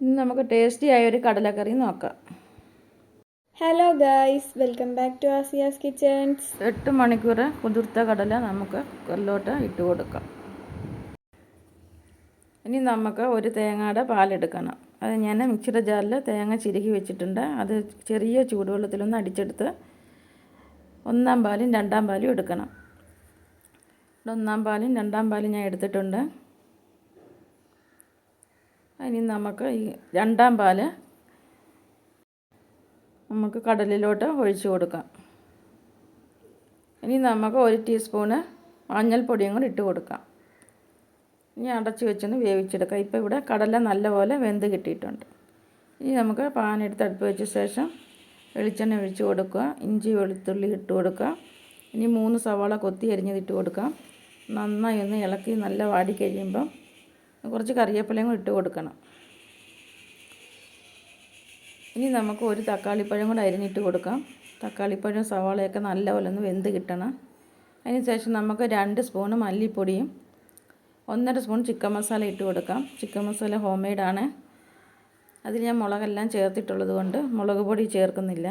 ഇന്ന് നമുക്ക് ടേസ്റ്റി ആയ ഒരു കടലക്കറി നോക്കാം. Hello guys welcome back to Asiya's kitchens എട്ട് മണിക്കൂർ കുതിർത്ത കടല നമുക്ക് കൊല്ലോട്ട് ഇട്ട് കൊടുക്കാം. ഇനി നമുക്ക് ഒരു തേങ്ങയുടെ പാലെടുക്കണം അത് ഞാൻ മിക്സിയുടെ ജാറിൽ തേങ്ങ ചിരുകി വെച്ചിട്ടുണ്ട്. അത് ചെറിയ ചൂടുവെള്ളത്തിലൊന്ന് അടിച്ചെടുത്ത് ഒന്നാം പാലും രണ്ടാം പാലും എടുക്കണം. ഇവിടെ ഒന്നാം പാലും രണ്ടാം പാലും ഞാൻ എടുത്തിട്ടുണ്ട്. ഇനി നമുക്ക് ഈ രണ്ടാം പാൽ നമുക്ക് കടലിലോട്ട് ഒഴിച്ചു കൊടുക്കാം. ഇനി നമുക്ക് ഒരു ടീസ്പൂണ് മഞ്ഞൾപ്പൊടിയും കൂടി ഇട്ട് കൊടുക്കാം. ഇനി അടച്ച് വെച്ചൊന്ന് വേവിച്ചെടുക്കാം. ഇപ്പോൾ ഇവിടെ കടല നല്ലപോലെ വെന്ത് കിട്ടിയിട്ടുണ്ട്. ഇനി നമുക്ക് പാനെടുത്ത് അടുപ്പ് വെച്ച ശേഷം വെളിച്ചെണ്ണ ഒഴിച്ച് കൊടുക്കുക. ഇഞ്ചി വെളുത്തുള്ളി ഇട്ട് കൊടുക്കുക. ഇനി മൂന്ന് സവാള കൊത്തി അരിഞ്ഞത് ഇട്ട് കൊടുക്കാം. നന്നായി ഒന്ന് ഇളക്കി നല്ല വാടി കഴിയുമ്പം കുറച്ച് കറിവേപ്പിലയും ഇട്ട് കൊടുക്കണം. ഇനി നമുക്ക് ഒരു തക്കാളിപ്പഴം കൂടെ അരിഞ്ഞിട്ട് കൊടുക്കാം. തക്കാളിപ്പഴം സവാളയൊക്കെ നല്ലപോലെ ഒന്ന് വെന്ത് കിട്ടണം. അതിന് ശേഷം നമുക്ക് രണ്ട് സ്പൂണ് മല്ലിപ്പൊടിയും ഒന്നര സ്പൂൺ ചിക്കൻ മസാല ഇട്ട് കൊടുക്കാം. ചിക്കൻ മസാല ഹോം മെയ്ഡാണ് അതിൽ ഞാൻ മുളകെല്ലാം ചേർത്തിട്ടുള്ളത് കൊണ്ട് മുളക് പൊടി ചേർക്കുന്നില്ല.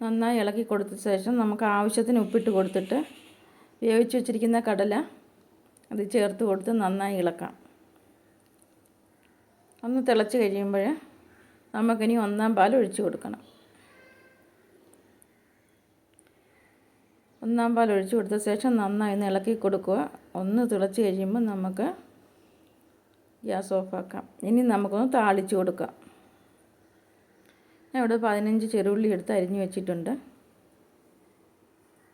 നന്നായി ഇളക്കി കൊടുത്ത ശേഷം നമുക്ക് ആവശ്യത്തിന് ഉപ്പിട്ട് കൊടുത്തിട്ട് വേവിച്ച് വെച്ചിരിക്കുന്ന കടല അത് ചേർത്ത് കൊടുത്ത് നന്നായി ഇളക്കാം. ഒന്ന് തിളച്ച് കഴിയുമ്പോൾ നമുക്കിനി ഒന്നാം പാൽ ഒഴിച്ചു കൊടുക്കണം. ഒന്നാം പാൽ ഒഴിച്ച് കൊടുത്ത ശേഷം നന്നായി ഒന്ന് ഇളക്കി കൊടുക്കുക. ഒന്ന് തിളച്ച് കഴിയുമ്പോൾ നമുക്ക് ഗ്യാസ് ഓഫാക്കാം. ഇനി നമുക്കൊന്ന് താളിച്ച് കൊടുക്കാം. ഞാൻ ഇവിടെ പതിനഞ്ച് ചെറുള്ളി എടുത്ത് അരിഞ്ഞു വെച്ചിട്ടുണ്ട്.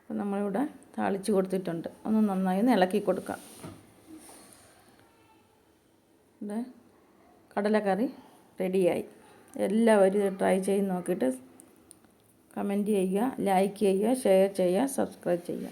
അപ്പോൾ നമ്മളിവിടെ താളിച്ച് കൊടുത്തിട്ടുണ്ട്. ഒന്ന് നന്നായി ഒന്ന് ഇളക്കി കൊടുക്കാം. കടലക്കറി റെഡിയായി. എല്ലാവരും ട്രൈ ചെയ്ത് നോക്കിയിട്ട് കമന്റ് ചെയ്യുക ലൈക്ക് ചെയ്യുക ഷെയർ ചെയ്യുക സബ്സ്ക്രൈബ് ചെയ്യുക.